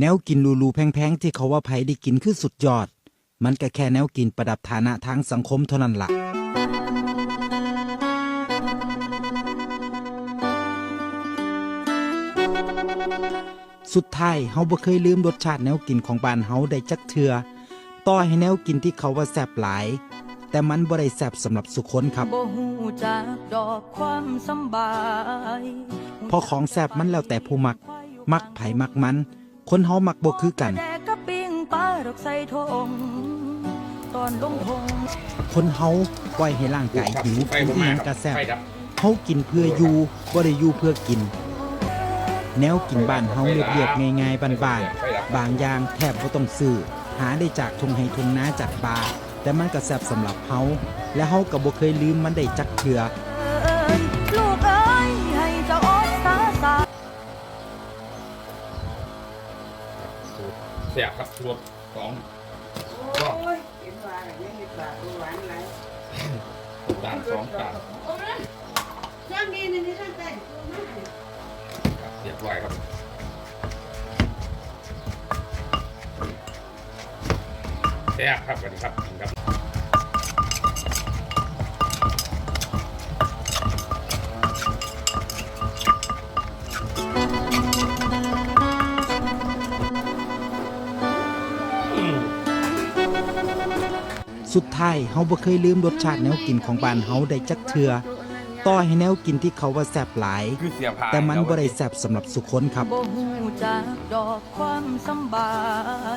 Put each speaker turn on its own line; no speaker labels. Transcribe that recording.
แนวกินหรูๆแพงๆที่เขาว่าไผได้กินคือสุดยอด มันก็แค่แนวกินประดับฐานะทางสังคมเท่านั้นล่ะสุดท้ายเฮาบ่เคยลืมรสชาติแนวกินของบ้านเฮาได้จักเทือ ต่อให้แนวกินที่เขาว่าแซ่บหลาย แต่มันบ่ได้แซ่บสำหรับสุคนครับ
บ่ฮู้จักดอกความสำบาย
เพราะของแซ่บมันแล้วแต่ผู้มัก มักไผมักมัน คนเฮามักบ่คือกัน
แดกกะปิ้งปลาดอกใส่ทงตอนลงทง
คนเฮาปล่อยให้ร่างกายหิว
ไฟ
กิน
ผม
อีห
มา
ยัง
ค
ก็
รับ
แซ่บ
ไฟดับ
เฮากินเพื่ออยู่บ่ได้อยู่เพื่อกิน แนวกินบ้านเฮาเรียบๆง่ายๆบ้านๆบางอย่างแทบบ่ต้องซื้อหาได้จากทุ่งไร่ทุ่งนาจากป่าแต่มันก็แซ่บสำหรับเฮาและเฮาก็บ่เคยลืมมันได้จักเทื่อ
เสี
ยบครับรวมสอง
โอ้ยเห็นว่าอะไรยังมีปากหวานไหล
จานสองจาน
ย่างดีในนี้ท่านแต่งตัวมาก
ครับเรียบร้อยครับแซ่บครับสวัสดีครับกินครับ
สุดท้ายเฮาบ่เคยลืมรสชาติแนวกินของบ้านเฮาได้จักเทื่อต่อให้แนวกินที่เขาว่าแซ่บหลาย
คือเสียผ้า
แต่มันบ่ได้แซ่บสำหรับสุคนครับ
บ่ฮู้จักดอกความสำบาย